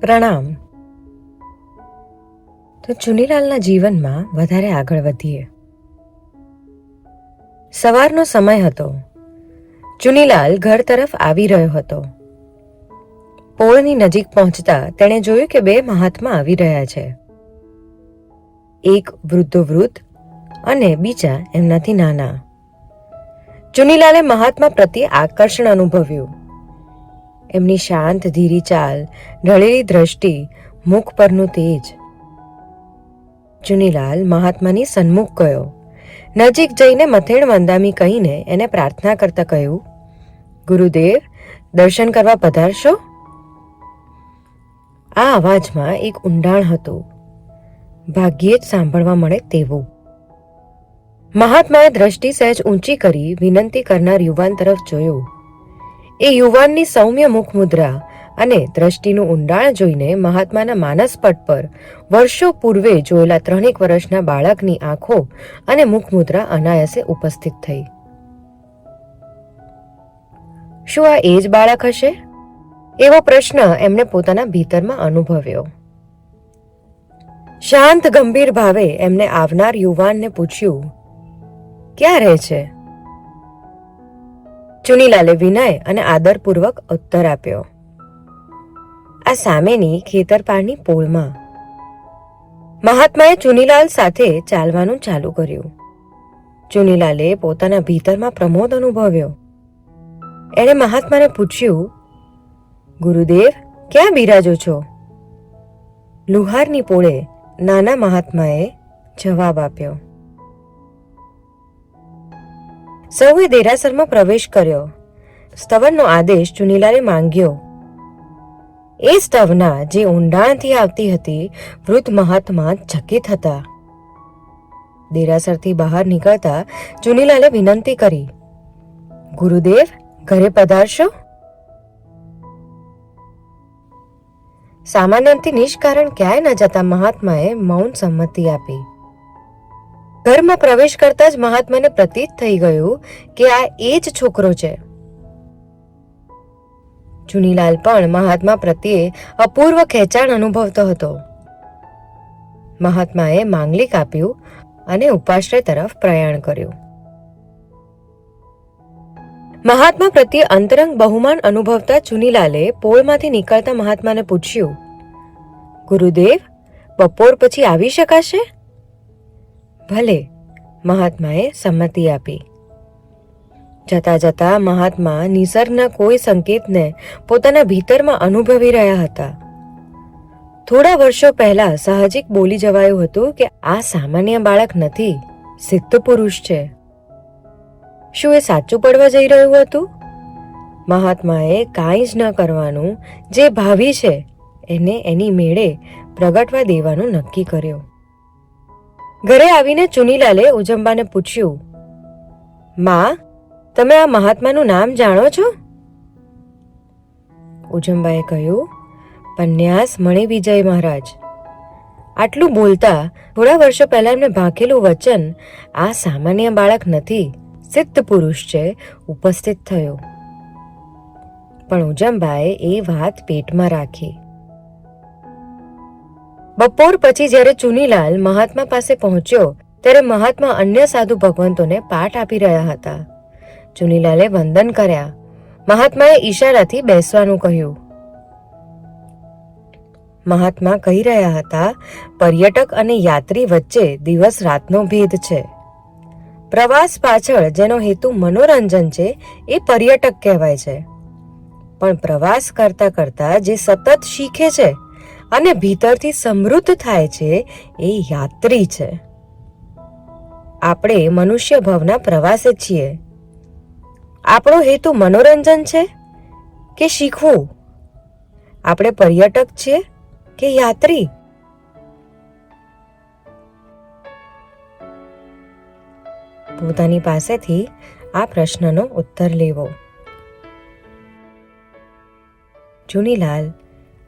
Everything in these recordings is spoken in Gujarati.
પ્રણામ. તો ચુનીલાલના જીવનમાં વધારે આગળ વધીએ. સવારનો સમય હતો. ચુનીલાલ ઘર તરફ આવી રહ્યો હતો. પોળની નજીક પહોંચતા તેણે જોયું કે બે મહાત્મા આવી રહ્યા છે. એક વૃદ્ધો વૃદ્ધ અને બીજા એમનાથી નાના. ચુનીલાલે મહાત્મા પ્રત્યે આકર્ષણ અનુભવ્યું. એમની શાંત, ધીરી ચાલ, ઢળેલી દ્રષ્ટિ, મુખ પરનું તેજ. ચુનીલાલ મહાત્માની સન્મુખ ગયો. નજીક જઈને મથેણ મંદામી કહીને એને પ્રાર્થના કરતા કહ્યું, ગુરુદેવ, દર્શન કરવા પધારશો? આ અવાજમાં એક ઊંડાણ હતું. ભાગ્યે જ સાંભળવા મળે તેવું. મહાત્માએ દ્રષ્ટિ સહેજ ઊંચી કરી વિનંતી કરનાર યુવાન તરફ જોયું. એ યુવાનની સૌમ્ય મુખ મુદ્રા અને દ્રષ્ટિનું ઊંડાણ જોઈને મહાત્માના માનસપટ પર વર્ષો પૂર્વે જોયેલા ત્રણેક વર્ષના બાળકની આંખો અને મુખમુદ્રા અનાયાસે ઉપસ્થિત થઈ. શું આ એ જ બાળક હશે? એવો પ્રશ્ન એમણે પોતાના ભીતરમાં અનુભવ્યો. શાંત ગંભીર ભાવે એમને આવનાર યુવાનને પૂછ્યું, ક્યાં રહે છે? ચુનીલાલે વિનય અને આદરપૂર્વક ઉત્તર આપ્યો. આ સામેની ખેતરપાળની પોળમાં. મહાત્માએ ચુનીલાલ સાથે ચાલવાનું ચાલુ કર્યું. ચુનીલાલે પોતાના ભીતરમાં પ્રમોદ અનુભવ્યો. એણે મહાત્માને પૂછ્યું, ગુરુદેવ, ક્યાં બિરાજો છો? લુહારની પોળે નાના મહાત્માએ જવાબ આપ્યો. સૌએ દેરાસરમાં પ્રવેશ કર્યો. સ્તવનનો આદેશ ચુનીલાલે માંગ્યો. એ સ્તવના જે ઊંડાણથી આવતી હતી, વૃદ્ધ મહાત્મા ચકિત હતા. દેરાસરથી બહાર નીકળતા ચુનીલાલે વિનંતી કરી, ગુરુદેવ, ઘરે પધારશો? સામાન્યથી નિષ્કારણ ક્યાંય ન જતા મહાત્માએ મૌન સંમતિ આપી. ઘરમાં પ્રવેશ કરતા જ મહાત્માને પ્રતીત થઈ ગયું કે આ એ જ છોકરો છે. ચુનીલાલ પણ મહાત્મા પ્રત્યે અપૂર્વ ખેંચાણ અનુભવતો હતો. મહાત્માએ માંગલિક આપ્યું અને ઉપાશ્રય તરફ પ્રયાણ કર્યું. મહાત્મા પ્રત્યે અંતરંગ બહુમાન અનુભવતા ચુનીલાલે પોળમાંથી નીકળતા મહાત્માને પૂછ્યું, ગુરુદેવ, બપોર પછી આવી શકાશે? ભલે મહાત્માએ સંમતિ આપી. જતા જતા મહાત્મા નિસર્ગના કોઈ સંકેતને પોતાના ભીતરમાં અનુભવી રહ્યા હતા. થોડા વર્ષો પહેલા સાહજિક બોલી જવાયું હતું કે આ સામાન્ય બાળક નથી, સિદ્ધ પુરુષ છે. શું એ સાચું પડવા જઈ રહ્યું હતું? મહાત્માએ કાંઈ જ ન કરવાનું જે ભાવિ છે, એને એની મેળે પ્રગટવા દેવાનું નક્કી કર્યું. ઘરે આવીને ચુનીલાલે ઉજંબાને પૂછ્યું, માં, તમે આ મહાત્માનું નામ જાણો છો? ઉજંબાએ કહ્યું, પન્યાસ મણિ વિજય મહારાજ. આટલું બોલતા થોડા વર્ષો પહેલા એમને ભાંખેલું વચન આ સામાન્ય બાળક નથી, સિદ્ધ પુરુષ છે, ઉપસ્થિત થયો. પણ ઉજંબાએ એ વાત પેટમાં રાખી. બપોર પછી જ્યારે ચુનીલાલ મહાત્મા પાસે પહોંચ્યો, ત્યારે મહાત્મા અન્ય સાધુ ભગવંતોને પાઠ આપી રહ્યા હતા. ચુનીલાલે વંદન કર્યા. મહાત્માએ ઈશારાથી બેસવાનું કહ્યું. મહાત્મા કહી રહ્યા હતા, પર્યટક અને યાત્રી વચ્ચે દિવસ રાતનો ભેદ છે. પ્રવાસ પાછળ જેનો હેતુ મનોરંજન છે, એ પર્યટક કહેવાય છે. પણ પ્રવાસ કરતા કરતા જે સતત શીખે છે અને ભીતરથી સમૃદ્ધ થાય છે એ યાત્રી છે. આપણે મનુષ્ય ભવના પ્રવાસે છીએ. આપણો હેતુ મનોરંજન છે કે શીખવું? આપણે પર્યટક છીએ કે યાત્રી? પોતાની પાસેથી આ પ્રશ્નનો ઉત્તર લેવો. ચુનીલાલ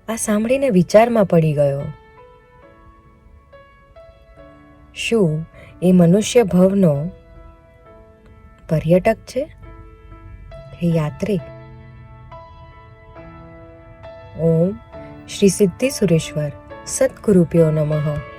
આ સાંભળીને વિચારમાં પડી ગયો. શું એ મનુષ્ય ભવનો પર્યટક છે? કે યાત્રી? ઓમ શ્રી સિદ્ધિ સુરેશ્વર સદગુરુપ્યો નમઃ.